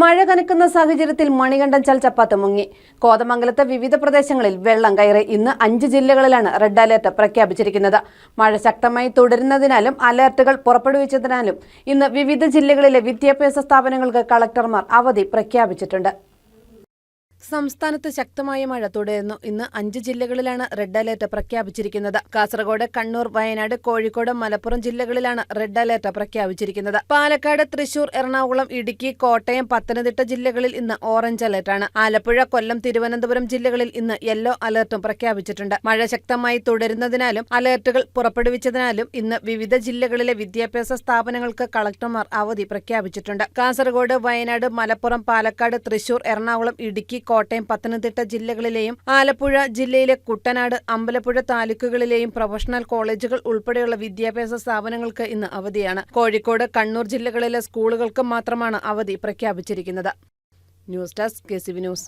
മഴ കനക്കുന്ന സാഹചര്യത്തിൽ മണികണ്ഠൻ ചൽച്ചപ്പാത്ത് മുങ്ങി. കോതമംഗലത്തെ വിവിധ പ്രദേശങ്ങളിൽ വെള്ളം കയറി. ഇന്ന് അഞ്ച് ജില്ലകളിലാണ് റെഡ് അലേർട്ട് പ്രഖ്യാപിച്ചിരിക്കുന്നത്. മഴ ശക്തമായി തുടരുന്നതിനാലും അലേർട്ടുകൾ പുറപ്പെടുവിച്ചതിനാലും ഇന്ന് വിവിധ ജില്ലകളിലെ വിദ്യാഭ്യാസ സ്ഥാപനങ്ങൾക്ക് കളക്ടർമാർ അവധി പ്രഖ്യാപിച്ചിട്ടുണ്ട്. സംസ്ഥാനത്ത് ശക്തമായ മഴ തുടരുന്നു. ഇന്ന് അഞ്ച് ജില്ലകളിലാണ് റെഡ് അലേർട്ട് പ്രഖ്യാപിച്ചിരിക്കുന്നത്. കാസർഗോഡ് കണ്ണൂർ വയനാട് കോഴിക്കോട് മലപ്പുറം ജില്ലകളിലാണ് റെഡ് അലേർട്ട് പ്രഖ്യാപിച്ചിരിക്കുന്നത്. പാലക്കാട് തൃശൂർ എറണാകുളം ഇടുക്കി കോട്ടയം പത്തനംതിട്ട ജില്ലകളിൽ ഇന്ന് ഓറഞ്ച് അലേർട്ടാണ്. ആലപ്പുഴ കൊല്ലം തിരുവനന്തപുരം ജില്ലകളിൽ ഇന്ന് യെല്ലോ അലേർട്ടും പ്രഖ്യാപിച്ചിട്ടുണ്ട്. മഴ ശക്തമായി തുടരുന്നതിനാലും അലേർട്ടുകൾ പുറപ്പെടുവിച്ചതിനാലും ഇന്ന് വിവിധ ജില്ലകളിലെ വിദ്യാഭ്യാസ സ്ഥാപനങ്ങൾക്ക് കളക്ടർമാർ അവധി പ്രഖ്യാപിച്ചിട്ടുണ്ട്. കാസർഗോഡ് വയനാട് മലപ്പുറം പാലക്കാട് തൃശൂർ എറണാകുളം ഇടുക്കി കോട്ടയം പത്തനംതിട്ട ജില്ലകളിലെയും ആലപ്പുഴ ജില്ലയിലെ കുട്ടനാട് അമ്പലപ്പുഴ താലൂക്കുകളിലെയും പ്രൊഫഷണൽ കോളേജുകൾ ഉൾപ്പെടെയുള്ള വിദ്യാഭ്യാസ സ്ഥാപനങ്ങൾക്ക് ഇന്ന് അവധിയാണ്. കോഴിക്കോട് കണ്ണൂർ ജില്ലകളിലെ സ്കൂളുകൾക്ക് മാത്രമാണ് അവധി പ്രഖ്യാപിച്ചിരിക്കുന്നത്. News desk K news.